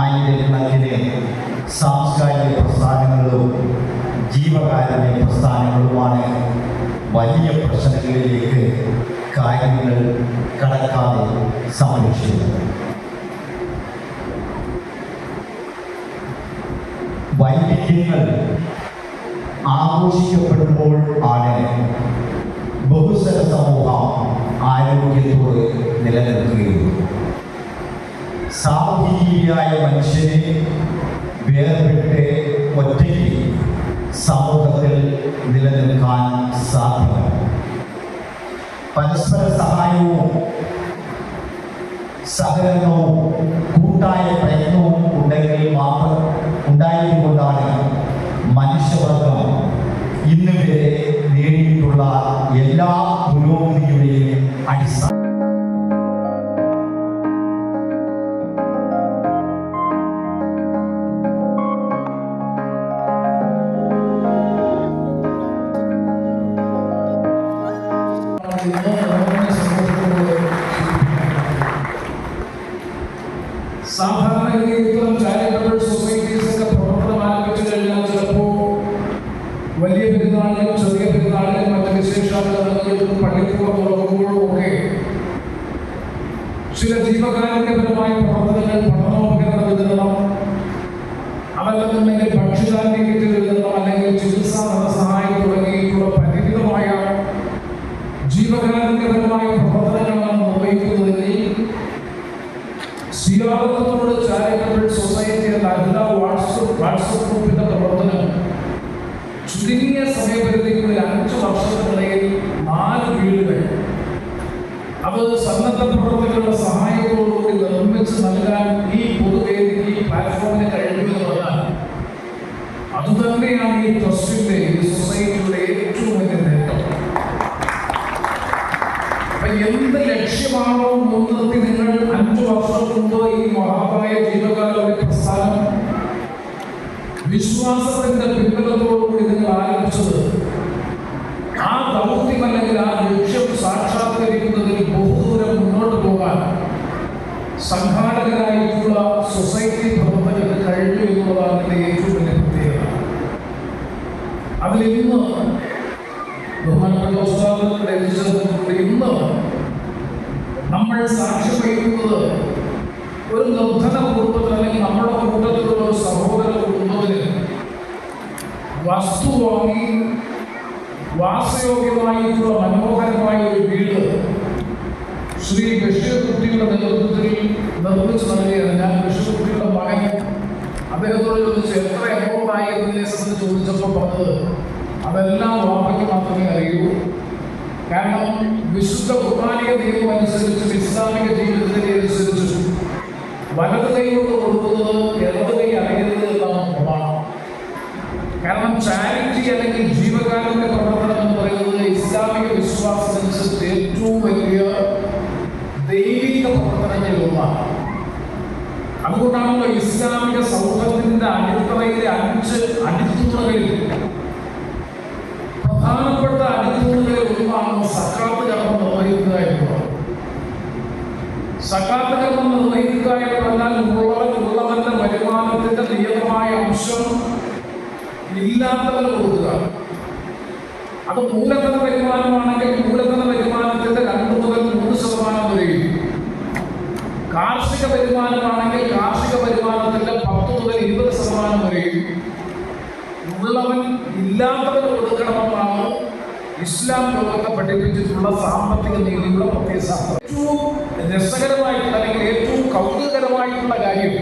ആയിരക്കണക്കിന് സാംസ്കാരിക പ്രസ്ഥാനങ്ങളും ജീവകാരുണ്യ പ്രസ്ഥാനങ്ങളുമാണ് വലിയ പ്രശ്നങ്ങളിലേക്ക് കാര്യങ്ങൾ കടക്കാതെ സംരക്ഷിക്കുന്നത്. വൈവിധ്യങ്ങൾ ആഘോഷിക്കപ്പെടുമ്പോൾ ആണ് ബഹുസ്വര സമൂഹം ആരോഗ്യത്തോട് നിലനിൽക്കുകയുള്ളൂ സാമൂഹികയായ മനുഷ്യനെ വേർപെട്ട് ഒറ്റയ്ക്ക് സമൂഹത്തിൽ നിലനിൽക്കാൻ സാധ്യമല്ല. പരസ്പര സഹായവും സഹകരണവും പഠനോപകരണ വിതരണം അതല്ലെന്നുണ്ടെങ്കിൽ ഭക്ഷ്യധാന്യ കിറ്റ് വിതരണം അല്ലെങ്കിൽ ചികിത്സാ ധനസഹായം തുടങ്ങിയിട്ടുള്ള പരിമിതമായ ജീവകാരുണ്യപരമായ പ്രവർത്തനങ്ങളാണ് നിർവഹിക്കുന്നതെങ്കിൽ സിയാറത്തോട് ചാരിറ്റബിൾ സൊസൈറ്റി എന്ന അഖില വാട്സപ്പ് വാട്സപ്പ് ഗ്രൂപ്പിന്റെ പ്രവർത്തനം ചുരുങ്ങിയ സമയപരിധിക്കുള്ളിൽ അഞ്ച് വർഷത്തിനിടയിൽ നാല് വീടുകൾ അത് സന്നദ്ധ പ്രവർത്തകരുടെ സഹായത്തോടുകൂടി നിർമ്മിച്ച് നൽകാൻ ഈ പൊതുവേദിക്ക് ഈ പ്ലാറ്റ്ഫോമിന് കഴിഞ്ഞു എന്ന് പറഞ്ഞാൽ അതുതന്നെയാണ് ഈ ട്രസ്റ്റിന്റെ സൊസൈറ്റിയുടെ ഏറ്റവും വലിയ നേട്ടം. അപ്പൊ എന്ത് ലക്ഷ്യമാണോ മുൻനിർത്തി നിങ്ങൾ അഞ്ചു വർഷം മുമ്പ് ഈ മഹാമായ ജീവകാരുണ്യ പ്രസ്ഥാനം? വിശ്വാസത്തിന്റെ പിൻബലത്തോടുകൂടി നിങ്ങൾ ആരംഭിച്ചത്? ആ ദൗത്യം അല്ലെങ്കിൽ ആ ലക്ഷ്യം സാക്ഷാത്കരിക്കുന്നതിൽ ബഹുദൂരം മുന്നോട്ട് പോകാൻ സംഘാടകരായിട്ടുള്ള സൊസൈറ്റി പ്രവർത്തകർക്ക് കഴിഞ്ഞു എന്നുള്ളതാണ് ഇതിന്റെ ഏറ്റവും വലിയ പ്രത്യേകത അതിൽ ഇന്ന് ബഹുമാനപ്പെട്ട ഉസ്താദ് രചിച്ചതുകൊണ്ട് ഇന്ന് നമ്മൾ സാക്ഷ്യം വഹിക്കുന്നത് നിർധന കുടുംബത്തിൽ അല്ലെങ്കിൽ നമ്മുടെ കൂട്ടത്തിലുള്ള സഹോദര കുടുംബത്തിൽ വസ്തു വാങ്ങി വാസയോഗ്യമായിട്ടുള്ള മനോഹരമായ ഒരു വീട് ശ്രീ ബഷീർ കുട്ടിയുടെ നേതൃത്വത്തിൽ നിർമ്മിച്ചു നൽകിയത് ഞാൻ ബഷീർ മകൻ. അദ്ദേഹത്തോട് എത്ര ആയി എന്നതിനെ സംബന്ധിച്ച് ചോദിച്ചപ്പോൾ പറഞ്ഞത് അതെല്ലാം വാപ്പയ്ക്ക് മാത്രമേ അറിയൂ. കാരണം വിശുദ്ധ കുർബാനിക നിയമം അനുസരിച്ച് ഇസ്ലാമിക ജീവിതത്തിനെ വലത് കൈ കൊണ്ട് കൊടുക്കുന്നത് ഇടത് കൈ അറിയരുത് എന്നാണ് പ്രമാണം. കാരണം ചാരിറ്റി അല്ലെങ്കിൽ ജീവകാരുണ്യ പ്രവർത്തനം എന്ന് പറയുന്നത് ഇസ്ലാമിക വിശ്വാസമനുസരിച്ച് ഏറ്റവും വലിയ ദൈവിക പ്രവർത്തനങ്ങളിൽ ഒന്നാണ്. അതുകൊണ്ടാണല്ലോ ഇസ്ലാമിക സൗഹൃദത്തിന്റെ അടിത്തറയിലെ അഞ്ച് അടിത്തൂണുകളിൽ പ്രധാനപ്പെട്ട അടിത്തൂണുകളിൽ ഒന്നാണ് സക്കാത്ത് എന്നുള്ളത് സക്കാത്ത് കർമ്മം നിർവഹിക്കുക എന്ന് പറഞ്ഞാൽ വരുമാനത്തിന്റെ നിയമമായ അംശം ഇല്ലാത്തവന് കൊടുക്കുക. അത് മൂലധന വരുമാനമാണെങ്കിൽ മൂലധന വരുമാനത്തിന്റെ രണ്ട് മുതൽ മൂന്ന് ശതമാനം വരെയും. കാർഷിക വരുമാനമാണെങ്കിൽ കാർഷിക വരുമാനത്തിന്റെ പത്ത് മുതൽ ഇരുപത് ശതമാനം വരെയും. ഉള്ളവൻ ഇല്ലാത്തവന് കൊടുക്കണമെന്നാണ് ഇസ്ലാം ലോകത്തെ പഠിപ്പിച്ചിട്ടുള്ള സാമ്പത്തിക നീതിയുള്ള പ്രത്യയശാസ്ത്രം ഏറ്റവും രസകരമായിട്ടുള്ള അല്ലെങ്കിൽ ഏറ്റവും കൗതുകരമായിട്ടുള്ള കാര്യം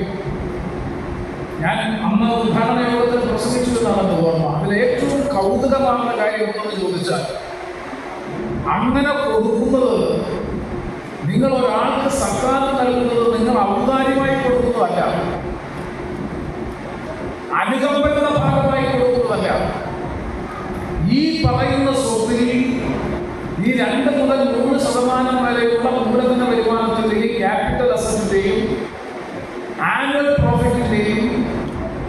ഞാൻ അന്ന് ഉദ്ഘാടന യോഗത്തിൽ പ്രസംഗിച്ചു എന്റെ ഓർമ്മ. അതിൽ ഏറ്റവും കൗതുകമാകുന്ന കാര്യം എന്തെന്ന് ചോദിച്ചാൽ അങ്ങനെ കൊടുക്കുന്നത് നിങ്ങൾ ഒരാൾക്ക് സക്കാത്ത് നൽകുന്നത് നിങ്ങൾ ഔദാര്യമായി കൊടുക്കുന്നതല്ല. അനുകമ്പയുടെ കൊടുക്കുന്നതല്ല ഈ പറയുന്ന സ്വത്തിൽ ഈ രണ്ട് മുതൽ മൂന്ന് ശതമാനം വരെയുള്ള മൂലധന വരുമാനത്തിന്റെയും ക്യാപിറ്റൽ അസറ്റിന്റെയും ആനുവൽ പ്രോഫിറ്റിന്റെയും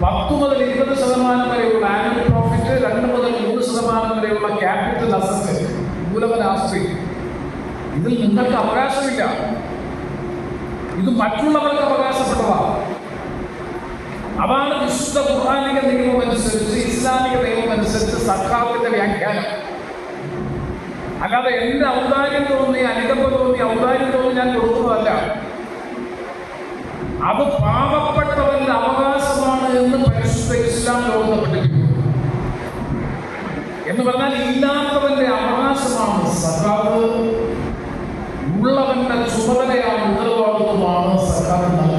പത്ത് മുതൽ ഇരുപത് ശതമാനം വരെയുള്ള ആനുവൽ പ്രോഫിറ്റ് രണ്ട് മുതൽ മൂന്ന് ശതമാനം വരെയുള്ള ക്യാപിറ്റൽ അസറ്റ് മൂലധന ആസ്തി. ഇതിൽ നിങ്ങൾക്ക് അവകാശമില്ല ഇത് മറ്റുള്ളവർക്ക് അവകാശപ്പെട്ടതാണ്. അതാണ് വിശുദ്ധ ഖുർആാനിക നിയമം അനുസരിച്ച് ഇസ്ലാമിക നിയമം അനുസരിച്ച് സർക്കാരിന്റെ വ്യാഖ്യാനം. അല്ലാതെ എന്റെ ഔദാര്യം തോന്നി അനുകമ്പ തോന്നി ഔദാര്യം തോന്നി ഞാൻ കൊടുക്കുന്നതല്ല അത് പാവപ്പെട്ടവന്റെ അവകാശമാണ് എന്ന് പരിശുദ്ധ ഇസ്ലാം തോന്നപ്പെട്ടിരിക്കുന്നു എന്ന് പറഞ്ഞാൽ ഇല്ലാത്തവന്റെ അവകാശമാണ് സർക്കാർ ഉള്ളവന്റെ ചുമതലയാണ് ഉത്തരവാദിത്വമാണ് സക്കാത്ത്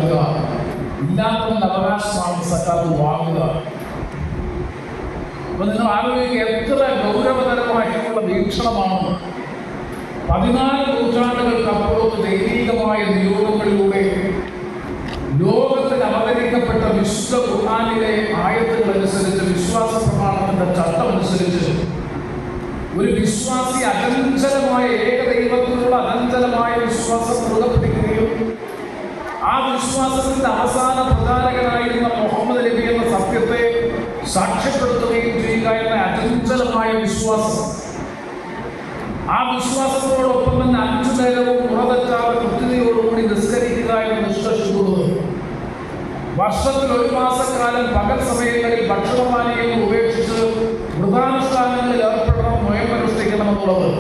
നൽകുക ഇല്ലാത്തവന്റെ അവകാശമാണ് സക്കാത്ത് വാങ്ങുക. അപ്പൊ നിങ്ങൾ ആലോചിക്കുക എത്ര ഗൗരവതരമായിട്ടുള്ള വീക്ഷണമാണ്. പതിനാല് നൂറ്റാണ്ടുകൾക്കപ്പുറത്ത് ദൈവികമായ നിയോഗങ്ങളിലൂടെ ലോകത്തിൽ അവതരിക്കപ്പെട്ട വിശുദ്ധ ഖുർആാനിലെ ആയത്തുകൾ അനുസരിച്ച് വിശ്വാസ പ്രമാണത്തിന്റെ ചട്ടം അനുസരിച്ച് ഒരു വിശ്വാസി അചഞ്ചലമായ ഏകദൈവത്തിലുള്ള അചഞ്ചലമായ വിശ്വാസം മുറുകെ പിടിക്കുകയും ആ വിശ്വാസത്തിന്റെ അവസാന പ്രധാനകനായിരുന്ന മുഹമ്മദ് നബി എന്ന സത്യത്തെ സാക്ഷ്യപ്പെടുത്തുകയും ചെയ്യുക എന്ന അചഞ്ചലമായ വിശ്വാസം. ആ വിശ്വാസത്തോടൊപ്പം തന്നെ അഞ്ചു നേരവും ഉറതെറ്റാതെ കൃത്യതയോടുകൂടി നിസ്കരിക്കുക എന്ന നിഷ്കർഷിക്കുന്നത് വർഷത്തിൽ ഒരു മാസക്കാലം പകൽ സമയങ്ങളിൽ ഭക്ഷണപാനീയങ്ങൾ ഉപേക്ഷിച്ച് വൃതാനുഷ്ഠാനങ്ങളിൽ ഏർപ്പെടണം നോയമ്പനുഷ്ഠിക്കണമെന്നുള്ളത്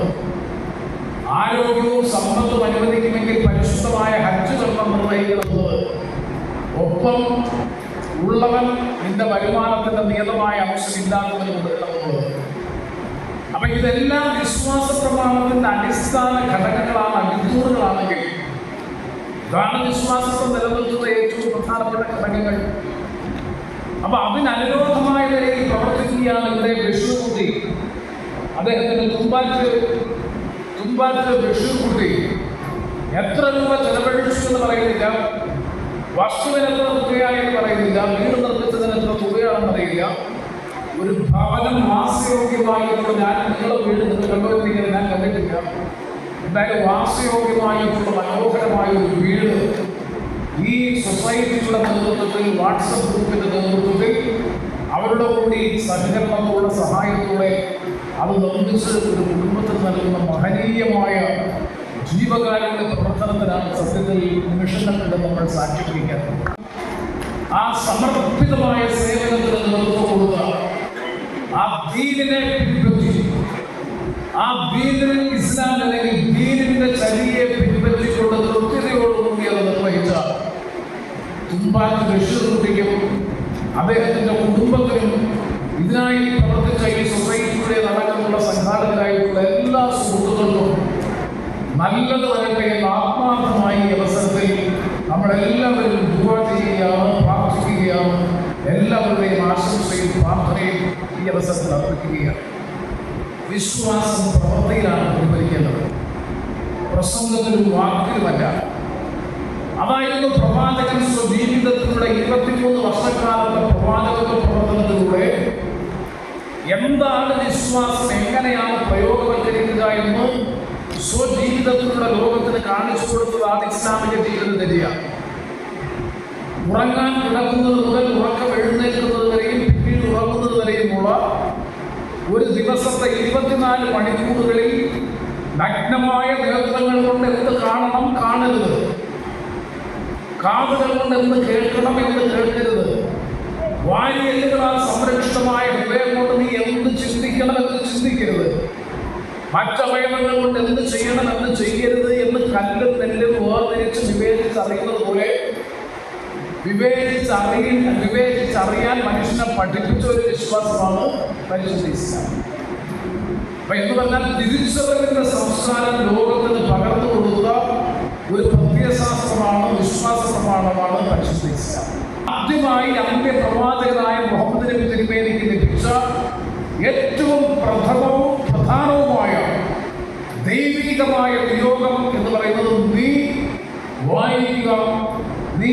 ഒപ്പം ഉള്ളവൻ നിന്റെ വരുമാനത്തിന്റെ നിയതമായ കൊടുക്കണമെന്നുള്ളത് അപ്പൊ ഇതെല്ലാം വിശ്വാസ പ്രമാണത്തിന്റെ അടിസ്ഥാന ഘടകങ്ങളാണ് അടിത്തൂറുകളാണെങ്കിൽ ഇതാണ് വിശ്വാസത്തെ നിലനിർത്തുന്ന ഏറ്റവും പ്രധാനപ്പെട്ട ഘടകങ്ങൾ. അപ്പൊ അതിനനുരോധമായ നിലയിൽ പ്രവർത്തിക്കുകയാണ് ഇവിടെ ബഷീർകുട്ടി. അദ്ദേഹത്തിന്റെ തുമ്പാറ്റ് തുമ്പാറ്റ് ബഷീർകുട്ടി. എത്ര രൂപ ചെലവഴിച്ചു എന്ന് പറയുന്നില്ല. വസ്തുവിന് എത്ര തുകയായി പറയുന്നില്ല വീട് നിർമ്മിച്ചതിന് എത്ര തുകയാണെന്ന് അറിയില്ല. ഒരു ഭവനം വാസയോഗ്യമായിട്ടുള്ള ഞാൻ നിങ്ങളുടെ വീട് നിങ്ങൾ കണ്ടുകൊണ്ടിരിക്കുന്നത് ഞാൻ കണ്ടിട്ടില്ല. എന്തായാലും വാസയോഗ്യമായിട്ടുള്ള മനോഹരമായ ഒരു വീട് ഈ സൊസൈറ്റിയുടെ നേതൃത്വത്തിൽ വാട്സപ്പ് ഗ്രൂപ്പിന്റെ നേതൃത്വത്തിൽ അവരുടെ കൂടി സഹകരണത്തോടെ സഹായത്തോടെ അത് നിർമ്മിച്ച് ഒരു കുടുംബത്തിന് നൽകുന്ന മഹനീയമായ ജീവകാരുടെ പ്രവർത്തനത്തിലാണ് സത്യത്തിൽ നിമിഷങ്ങളുടെ നമ്മൾ സാക്ഷി വഹിക്കുന്നത് ആ സമർപ്പിതമായ സേവനത്തിന് നേതൃത്വം കൊടുക്കുക. ആ ദീനിനെ പിൻപറ്റി ആ ദീനിൽ ഇസ്ലാം അല്ലെങ്കിൽ ദീനിന്റെ ചരിയെ പിൻപറ്റിക്കൊണ്ട് കൃത്യതയോടുകൂടി അത് നിർവഹിച്ച തുമ്പാറ്റ് ബഷീർകുട്ടിക്കും അദ്ദേഹത്തിന്റെ കുടുംബത്തിനും ഇതിനായി പ്രവർത്തിച്ച ഈ സൊസൈറ്റിയുടെ നടക്കുന്നുള്ള സംഘാടകരായിട്ടുള്ള എല്ലാ സുഹൃത്തുക്കൾക്കും നല്ലത് വരട്ടെ എന്ന് ആത്മാർത്ഥമായി ഈ അവസരത്തിൽ നമ്മളെല്ലാവരും ദുവാ ചെയ്യുകയാണ് പ്രാർത്ഥിക്കുകയാണ്. എല്ലാവരുടെയും ആശംസയും പ്രാർത്ഥനയും ഈ അവസരത്തിൽ അർപ്പിക്കുകയാണ്. വിശ്വാസം പ്രവൃത്തിയിലാണ് പ്രതിഫലിക്കേണ്ടത്. പ്രസംഗത്തിലും വാക്കിലുമല്ല. അതായിരുന്നു പ്രവാചകൻ സ്വജീവിതത്തിലൂടെ ഇരുപത്തിമൂന്ന് വർഷക്കാലത്തെ പ്രവാചക പ്രവർത്തനത്തിലൂടെ എന്താണ് വിശ്വാസം എങ്ങനെയാണ് പ്രയോഗവൽക്കരിക്കുക എന്ന് സ്വജീവിതത്തിലൂടെ ലോകത്തിന് കാണിച്ചു കൊടുത്തത് ആ ഇസ്ലാമിക തന്നെയാണ് ഉറങ്ങാൻ കിടക്കുന്നത് മുതൽ ഉറക്കം എഴുന്നേൽക്കുന്നത് വരെയും പിന്നീട് ഉറങ്ങുന്നത് വരെയുമുള്ള ഒരു ദിവസത്തെ ഇരുപത്തിനാല് മണിക്കൂറുകളിൽ നഗ്നമായ നേത്രങ്ങൾ കൊണ്ട് എന്ത് കാണണം കാണരുത്. കാതുകൾ കൊണ്ട് എന്ത് കേൾക്കണം എന്ന് കേൾക്കരുത്. വാരിയല്ലുകളാൽ സംരക്ഷിതമായ ഹൃദയം കൊണ്ട് നീ എന്ത് ചിന്തിക്കണം എന്ന് ചിന്തിക്കരുത്. മറ്റവയവങ്ങൾ കൊണ്ട് എന്ത് ചെയ്യണം എന്ത് ചെയ്യരുത് എന്ന് കല്ലും തന്നെ വേർതിരിച്ച് വിവേചിച്ചറിയുന്നത് പോലെ വിവേചിച്ചറിയ വിവേചിച്ചറിയാൻ മനുഷ്യനെ പഠിപ്പിച്ച ഒരു വിശ്വാസമാണ് പരിശുദ്ധ എന്ന് പറഞ്ഞാൽ തിരിച്ചറിവിന്റെ സംസ്കാരം ലോകത്തിന് പകർന്നു കൊടുത്ത ഒരു പ്രത്യയശാസ്ത്രമാണ് വിശ്വാസ പ്രമാണമാണ് പരിശുദ്ധ ആദ്യമായി അന്ത്യപ്രവാചകനായ മുഹമ്മദ് നബി തിരുമേനിക്ക് ലഭിച്ച ഏറ്റവും പ്രഥമവും പ്രധാനവുമായ ദൈവികമായ വിയോഗം എന്ന് പറയുന്നത് നീ വായിക്കുക നീ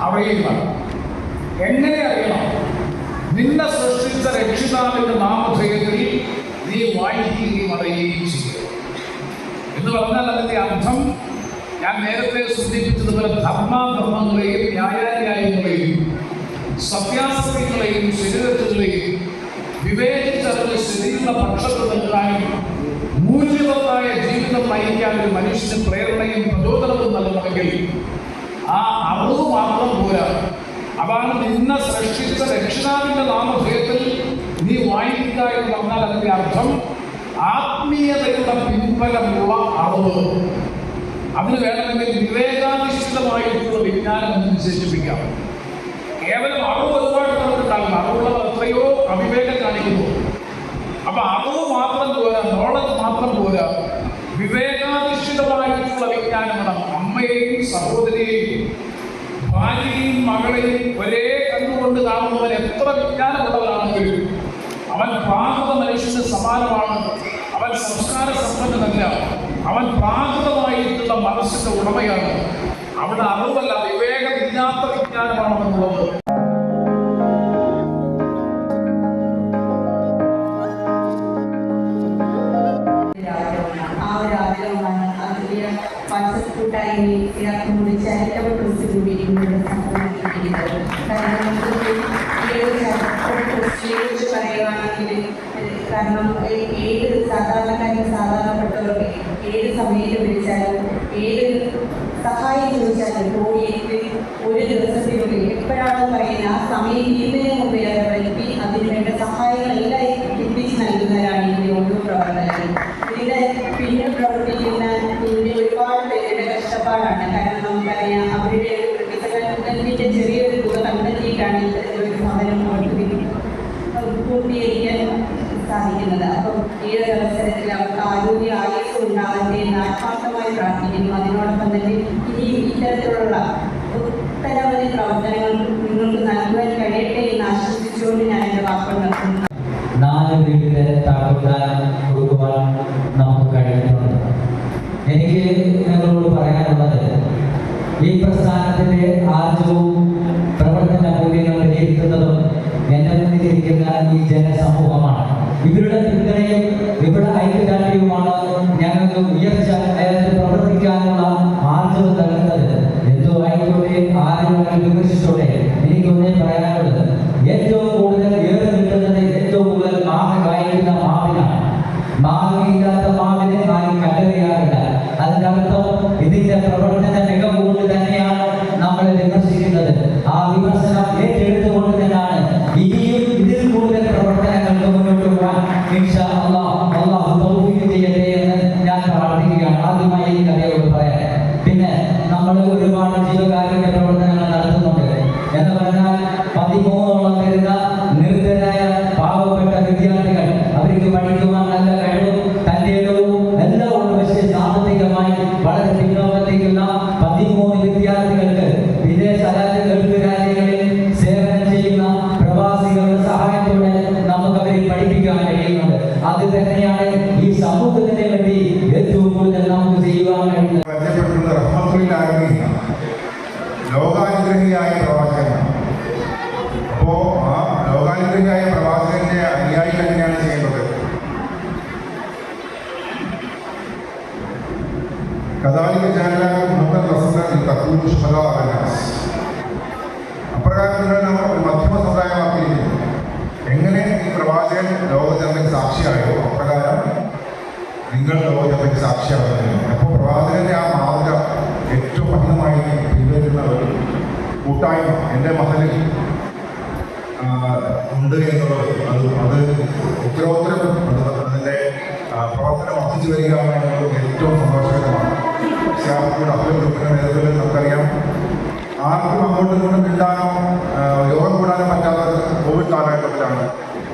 അറിയുക. എങ്ങനെ അറിയണം. നിന്നെ സൃഷ്ടിച്ച രക്ഷിതാവിന്റെ നാമധേയത്തിൽ നീ വായിക്കുകയും അറിയുകയും ചെയ്യുക എന്ന് പറഞ്ഞാൽ അതിന്റെ അർത്ഥം ഞാൻ നേരത്തെ സൂചിപ്പിച്ചതുപോലെ ധർമാധർമ്മങ്ങളെയും ന്യായാന്യായങ്ങളെയും സത്യാസത്യങ്ങളെയും ശരീരത്തുകളെയും വിവേചിച്ചറിഞ്ഞ് സ്ഥിതിയുള്ള പക്ഷത്ത് നിൽക്കാനും മൂല്യവത്തായ ജീവിതം നയിക്കാൻ ഒരു മനുഷ്യന് പ്രേരണയും പ്രചോദനവും നൽകണമെങ്കിൽ ആ അറിവ് മാത്രം പോരാ. അതാണ് നിന്നെ സൃഷ്ടിച്ച രക്ഷിതാവിന്റെ നാമധേയത്തിൽ നീ വായിക്കുക എന്ന് പറഞ്ഞാൽ അതിന്റെ അർത്ഥം ആത്മീയതയുടെ പിൻബലമുള്ള അറിവ് അതിന് വേണമെങ്കിൽ വിവേകാധിഷ്ഠിതമായിട്ടുള്ള വിജ്ഞാനം എന്ന് വിശേഷിപ്പിക്കാം കേവലം അറിവ് ഒരുപാട് നമുക്കുണ്ടാകും അറിവുള്ളവർ എത്രയോ അവിവേകം കാണിക്കുന്നു അപ്പൊ അറിവ് മാത്രം പോരാ നോളജ് മാത്രം പോരാ. വിവേകാധിഷ്ഠിതമായിട്ടുള്ള വിജ്ഞാനം വേണം അമ്മയെയും സഹോദരിയെയും ഭാര്യയും മകളെയും ഒരേ കണ്ടുകൊണ്ട് കാണുന്നവൻ എത്ര വിജ്ഞാനമുള്ളവരാണെങ്കിലും അവൻ പ്രാകൃത മനുഷ്യന് സമാനമാണ്. അവൻ സംസ്കാര സമ്പന്നനല്ല. അവൻ പ്രാകൃതമായിട്ടുള്ള മനസ്സിന്റെ ഉടമയാണ്. അവിടെ അറിവല്ല വിവേകമില്ലാത്ത വിജ്ഞാനമാണെന്നുള്ളത് കൂട്ടായ്മയിൽ ഇറക്കുമ്പോൾ ചാരിറ്റബിൾ ട്രസ്റ്റ് രൂപീകരിക്കുന്നത് സംഭവിച്ചിരിക്കുന്നത് കാരണം നമുക്ക് ഒരു കുറിച്ച് പറയുകയാണെങ്കിൽ കാരണം ഏത് സാധാരണക്കാരും സാധാരണപ്പെട്ടവർക്ക് ഏത് സമയത്ത് വിളിച്ചാലും ഏത് സഹായം ചോദിച്ചാലും ഒരു ദിവസത്തിനുള്ളിൽ എപ്പോഴാണോ പറയുന്നത് ആ സമയം ഇതിനെ മുമ്പേ അത് വരുത്തി അതിന് വേണ്ട സഹായങ്ങളെല്ലാം എത്തിച്ച് നൽകുന്നവരാണ് ഇതിന്റെ ഓരോ പ്രവർത്തകരും ഇതിന്റെ പിന്നിൽ പ്രവർത്തിക്കുന്ന ഇതിന്റെ ഒരുപാട് പേരുടെ കഷ്ടപ്പാടാണ് കാരണം നമുക്കറിയാം അവരുടെ വികസനത്തിന്റെ ചെറിയൊരു തുക കണ്ടെത്തിയിട്ടാണ് ഒരു ഭവനം അവർക്ക് പൂർത്തീകരിക്കാൻ സാധിക്കുന്നത് അപ്പം ഈ ഒരു അവസരത്തിൽ അവർക്ക് ആരോഗ്യ ആയുസ് ഉണ്ടാകട്ടെ എന്ന് ആത്മാർത്ഥമായി പ്രാർത്ഥിക്കുന്നു. അതിനോടൊപ്പം തന്നെ ഇനിയും ഇത്തരത്തിലുള്ള ഒട്ടനവധി പ്രവർത്തനങ്ങൾ നിങ്ങൾക്ക് നൽകുവാൻ കഴിയട്ടെ എന്ന് ആശംസിച്ചുകൊണ്ട് ഞാൻ എന്റെ വാക്കുകൾ നാല് നമുക്ക് എനിക്ക് നിങ്ങളോട് പറയാനുള്ളത് ഈ പ്രസ്ഥാനത്തിന്റെ ആർജവും പ്രവർത്തന മൂല്യങ്ങൾ വിലയിരുത്തുന്നതും എന്നെ ഈ ജനസമൂഹമാണ്. ഇവരുടെ പിന്തുണയും ഇവരുടെ ഐക്യദാർഢ്യവുമാണ് ഞങ്ങൾക്ക് ഉയർച്ച മാവില്ലാത്ത മാവിനെ ആരും കല്ലെറിയാറില്ല അതിന്റെ അർത്ഥം ഇതിന്റെ പ്രവർത്തന മികവ് തന്നെയാണ് കൂട്ടായ്മ എന്റെ മഹലിൽ ഉണ്ട് എന്നുള്ളത് അത് അത് ഉത്തരോത്തരം അത് അതിന്റെ പ്രവർത്തനം വർദ്ധിച്ചു വരിക എന്നുള്ളത് ഏറ്റവും സന്തോഷകരമാണ്. ശ്യാമക്കൂട് അബ്ദുൽ ഗ്രൂപ്പിന്റെ നേതൃത്വത്തിൽ നമുക്കറിയാം. ആർക്കും അങ്ങോട്ടും ഇങ്ങോട്ടും കിട്ടാനോ യോഗം കൂടാനോ പറ്റാത്ത കോവിഡ് കാലഘട്ടത്തിലാണ്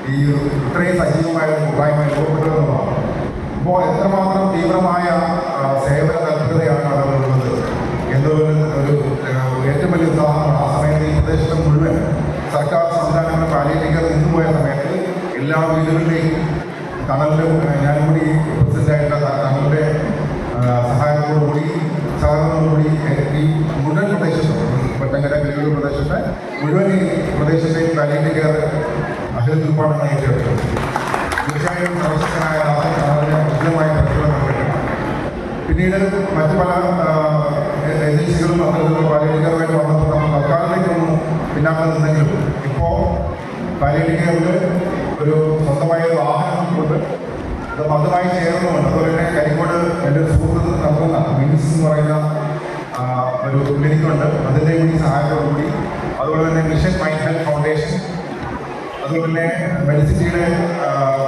ഈ ഇത്രയും സജീവമായ കൂട്ടായ്മ രൂപപ്പെട്ടതെന്നുള്ളതാണ് അപ്പോൾ എത്രമാത്രം തീവ്രമായ സേവന തൽപരതയാണ് അവിടെയുള്ളത് എന്നൊരു ഒരു ആ, ഏറ്റവും വലിയ ഉദാഹരണമാണ് ആ സമയത്ത് ഈ പ്രദേശത്ത് മുഴുവൻ സർക്കാർ സംവിധാനങ്ങളുടെ പാലിയേറ്റീവ് നിന്നുപോയ സമയത്ത് എല്ലാ വീടുകളിലെയും തണലിലും ഞാൻ കൂടി പ്രസിഡന്റായിട്ടുള്ള തങ്ങളുടെ സഹായത്തോടുകൂടി സഹകരണത്തോടുകൂടി ഈ മുഴുവൻ പ്രദേശത്തും പട്ടങ്കര കിഴൂർ പ്രദേശത്തെ മുഴുവൻ ഈ പ്രദേശത്തെയും പാലിയേറ്റീവ് കെയർ അഹിൽ ഉൽപ്പാദനം ഏറ്റെടുത്തു തീർച്ചയായും പിന്നീട് മറ്റു പല ഏജൻസികളും അത്തരത്തിലുള്ള പാലിയേറ്റീവുമായിട്ട് വന്നപ്പോൾ നമ്മൾ തൽക്കാലത്തേക്കൊന്നും പിന്നാക്കം നിന്നെങ്കിലും പാലിയേറ്റീവ് ഒരു സ്വന്തമായ ഒരു വാഹനം കൊണ്ട് അത് മതമായി ചേർന്നുകൊണ്ട് അതുപോലെ തന്നെ കരിക്കോട് എന്റെ ഒരു സുഹൃത്ത് നടത്തുന്ന മിനിസ് എന്ന് പറയുന്ന ഒരു ക്ലിനിക്കുണ്ട്. അതിന്റെ കൂടി സഹായത്തോടു കൂടി അതുപോലെ തന്നെ മിഷൻ മൈൻഡ് ഹെൽത്ത് ഫൗണ്ടേഷൻ അതുപോലെ തന്നെ മെഡിസിറ്റിയുടെ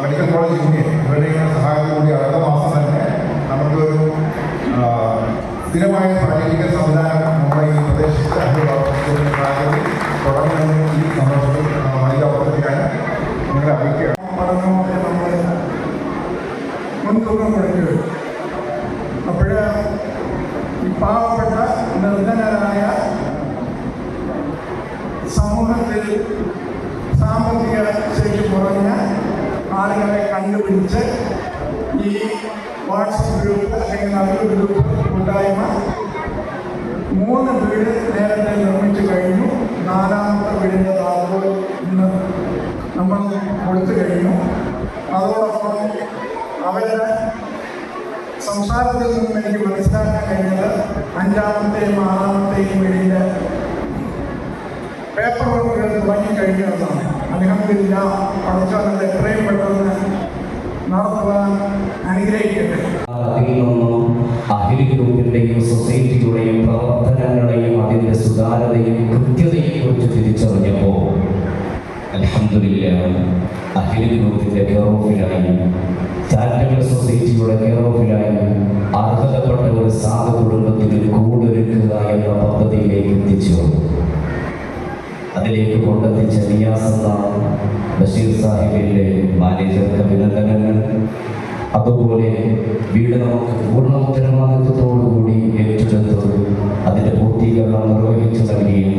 മെഡിക്കൽ കോളേജ് യൂണിയൻ ഇവരുടെയും സഹായത്തോടു കൂടി അടുത്ത മാസം തന്നെ നമുക്കൊരു ആ, സ്ഥിരമായ പ്രായോഗിക സംവിധാനം നമ്മുടെ ഈ പ്രദേശത്ത് അനുഭവത്തിൽ തുടങ്ങുമെന്ന് ഈ സന്ദർഭത്തിൽ വലിയ അവസരത്തിനായി നിങ്ങളെ അറിയിക്കുക പഠനമൊക്കെ നമ്മൾ മുൻതൂക്കം കൊടുക്കുക അപ്പോൾ ഈ പാവപ്പെട്ട നിർധനരായ സമൂഹത്തിൽ സാമ്പത്തിക ശേഷി കുറഞ്ഞ ആളുകളെ കണ്ടുപിടിച്ച് ഈ വാട്സപ്പ് ഗ്രൂപ്പ് അല്ലെങ്കിൽ നല്ലൊരു ഗ്രൂപ്പ് കൂട്ടായ്മ മൂന്ന് വീട് നേരത്തെ നിർമ്മിച്ചു കഴിഞ്ഞു നാലാമത്തെ വീടിന്റെ താക്കോൽ ഇന്ന് നമ്മൾ കൊടുത്തു കഴിഞ്ഞു. അതോടൊപ്പം അവരുടെ സംസാരത്തിൽ നിന്നും എനിക്ക് മനസ്സിലാക്കാൻ കഴിഞ്ഞത് അഞ്ചാമത്തെയും ആറാമത്തെയും വീടിന്റെ പേപ്പർ വർക്കുകൾ തുടങ്ങിക്കഴിഞ്ഞു എന്നാണ്. അലഹമില്ല പഠിച്ചവരുടെ എത്രയും പെട്ടെന്ന് നടത്തുവാൻ അനുഗ്രഹിക്കട്ടെ. ഗ്രൂപ്പിന്റെയും സൊസൈറ്റിയുടെയും പ്രവർത്തനങ്ങളെയും അതിന്റെ സുതാര്യതയും കൃത്യതയും കുറിച്ച് തിരിച്ചറിഞ്ഞപ്പോൾ അലഹമില്ല അഹിൽ ഗ്രൂപ്പിന്റെ കെയറോഫിലായി ചാരിറ്റബിൾ സൊസൈറ്റിയുടെ കെയറോഫിലായി അർഹതപ്പെട്ട ഒരു സാധു കുടുംബത്തിന് കൂടൊരുക്കുക എന്ന പദ്ധതിയിലേക്ക് എത്തിച്ചു. അതിലേക്ക് കൊണ്ടെത്തിച്ച നിയാസ് എന്ന ബഷീർ സാഹിബിന്റെ മാനേജർക്ക് അഭിനന്ദനങ്ങൾ. അതുപോലെ വീട് നമുക്ക് പൂർണ ഉത്തരവാദിത്വത്തോടുകൂടി ഏറ്റെടുത്ത് അതിന്റെ പൂർത്തീകരണം നിർവഹിച്ചു നൽകിയും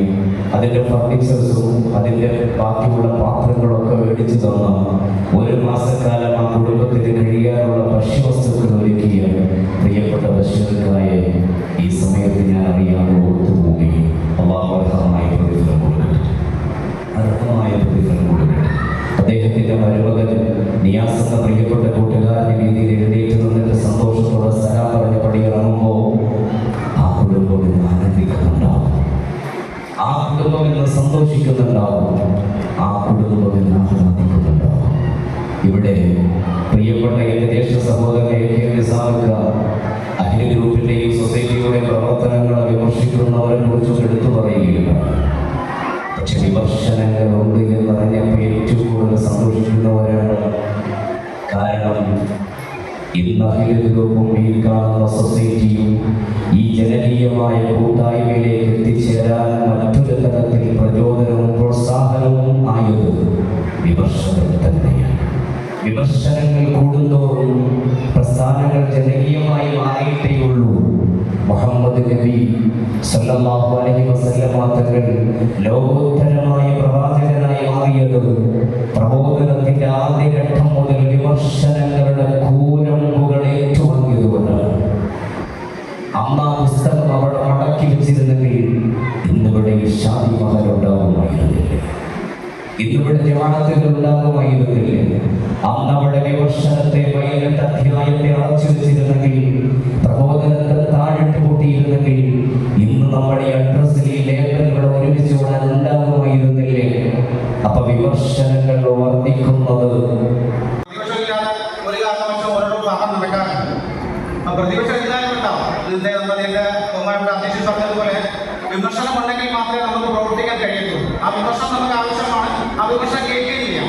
അതിന്റെ ഫർണിച്ചേഴ്സും അതിന്റെ ബാക്കിയുള്ള പാത്രങ്ങളൊക്കെ മേടിച്ചു തന്ന ഒരു മാസക്കാലം ആ കുടുംബത്തിന് കഴിയാനുള്ള ഭക്ഷ്യവസ്തുക്കൾ ഒരുക്കിയ പ്രിയപ്പെട്ട ഭക്ഷ്യക്കാരെ ഈ സമയത്ത് ഞാൻ അറിയാതെ ഓർത്തുപോയി അള്ളാഹു അർഹമായ പ്രതിഫലം കൊടുക്കട്ടെ. അർഹമായ പ്രതിഫലം കൊടുക്കട്ടെ. അദ്ദേഹത്തിന്റെ മരുമകൻ നിയാസ് എന്ന പ്രിയപ്പെട്ട കൂട്ടുകാരന്റെ രീതിയിൽ എഴുന്നേറ്റ് നിന്നിട്ട് സന്തോഷത്തോടെ സ്ഥലം പറഞ്ഞ് പടിയിറങ്ങുമ്പോൾ ആ കുടുംബം ഇന്ന് ആനന്ദിക്കുന്നുണ്ടാവും. ആ കുടുംബം ഇന്ന് സന്തോഷിക്കുന്നുണ്ടാവും. ആ കുടുംബം ഇന്ന് ആഹ്ലാദിക്കുന്നുണ്ടാവും ഇവിടെ ഇന്ന് ഈ പ്രോത്സാഹനവും വിമർശനം പ്രസ്ഥാനങ്ങൾ മുഹമ്മദ് നബി അലൈഹി തങ്ങൾ പ്രവാചകനായി മാറിയത് പ്രബോധനത്തിന്റെ ആദ്യഘട്ടം മുതൽ വിമർശനങ്ങളുടെ മടക്കി വെച്ചിരുന്നെങ്കിൽ ഇന്നിവിടെ ഷാദി മഹൽ ഉണ്ടാകുമായിരുന്നില്ല ഇന്നിവിടെ ജവാനത്തിൽ ഉണ്ടാകുമായിരുന്നില്ല അന്ന് അവിടെ വിമർശനത്തെ വൈകിട്ട് അധ്യായത്തെ അടച്ചു വെച്ചിരുന്നെങ്കിൽ പ്രബോധനത്തെ താഴിട്ട് പൊട്ടിയിരുന്നെങ്കിൽ ഇന്ന് നമ്മുടെ അഡ്രസ്സിൽ ഈ ലേഖനങ്ങൾ ഒരുമിച്ച് ഉണ്ടാകുമായിരുന്നില്ലേ? അപ്പൊ വിമർശനങ്ങൾ വർദ്ധിക്കുന്നത് പ്രതിപക്ഷമില്ലാതെ ഒരു കാരണവശാലും ഓരോരോ ഭാഗം നടക്കാറുണ്ട് ആ പ്രതിപക്ഷം എന്തായാലും ഉണ്ടാവും ഇതിന്റെ നമ്മുടെ ബഹുമാനപ്പെട്ട അധ്യക്ഷൻ പറഞ്ഞതുപോലെ വിമർശനം ഉണ്ടെങ്കിൽ മാത്രമേ നമുക്ക് പ്രവർത്തിക്കാൻ കഴിയുള്ളൂ ആ വിമർശനം നമുക്ക് ആവശ്യമാണ് ആ എല്ലാവരും കേൾക്കുകയും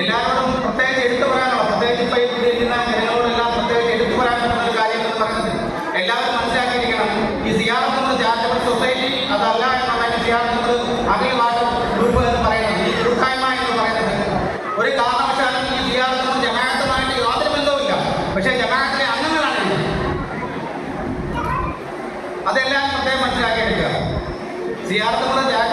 എല്ലാവരോടും പ്രത്യേകിച്ച് എടുത്തു പറയാനുള്ള പ്രത്യേകിച്ച് ഇപ്പോൾ ഈ ഇരിക്കുന്ന ജനങ്ങളോടെല്ലാം പ്രത്യേകിച്ച് എടുത്തു പറയാൻ പറ്റുന്ന കാര്യങ്ങൾ പറഞ്ഞത് എല്ലാവരും മനസ്സിലാക്കിയിരിക്കണം. ഈ സിയാറത്ത് എന്നത് ചാരിറ്റബിൾ സൊസൈറ്റി അതല്ല എന്നുണ്ടെങ്കിൽ സിയാറത്ത് എന്നത് അഖിൽ വാട്ടർ ഗ്രൂപ്പ് എന്ന് പറയുന്നത് ഈ എന്ന് പറയുന്നത്. ഒരു കാരണവശാലും ഈ സിയാറത്തും ജമാഅത്തുമായിട്ട് യാതൊരു ബന്ധവുമില്ല. പക്ഷേ ജമാഅത്തിലെ അംഗങ്ങളാണ്. അതെല്ലാം പ്രത്യേകം മനസ്സിലാക്കിയെടുക്കുക. സിയാർത്തമോട് ചാരിറ്റബിൾ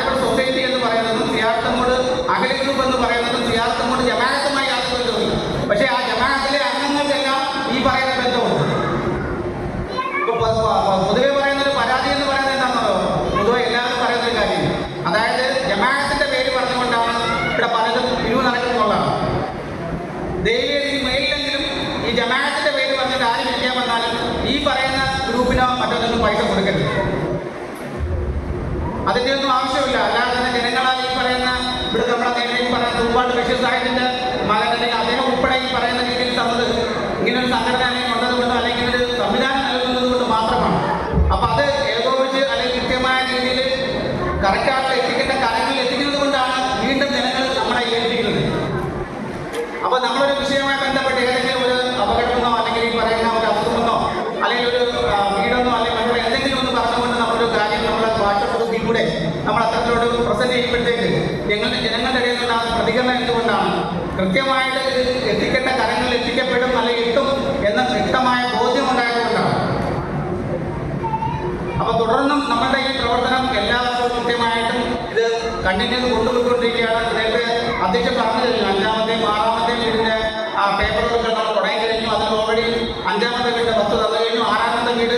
അതിന്റെ ഒന്നും ആവശ്യമില്ല. അല്ലാതെ തന്നെ ജനങ്ങളാൽ ഈ പറയുന്ന ഇവിടെ നമ്മുടെ നേരിൽ പറയുന്ന ഒരുപാട് ബഷീർ സാഹിബിന്റെ മകൻ അദ്ദേഹം ഉൾപ്പെടെ ഈ പറയുന്ന രീതിയിൽ തന്നത്. ഒരു സംഘടന കൃത്യമായിട്ട് എത്തിക്കേണ്ട കരങ്ങൾ എത്തിക്കപ്പെടും അല്ലെങ്കിൽ കിട്ടും എന്ന വ്യക്തമായ ബോധ്യം ഉണ്ടായതുകൊണ്ടാണ്. അപ്പൊ തുടർന്നും നമ്മുടെ ഈ പ്രവർത്തനം എല്ലാവർക്കും കൃത്യമായിട്ടും ഇത് കണ്ടിന്യൂ കൊണ്ടുപോയിക്കൊണ്ടിരിക്കുകയാണ്. നേരത്തെ അധ്യക്ഷൻ പറഞ്ഞില്ല അഞ്ചാമത്തെയും ആറാമത്തെയും വീടിന്റെ ആ പേപ്പറുകളൊക്കെ നമ്മൾ തുടങ്ങി കഴിഞ്ഞു. അതിന് ഓൾറെഡി അഞ്ചാമത്തെ വീട് പത്ത് തന്നു കഴിഞ്ഞു. ആറാമത്തെ വീട്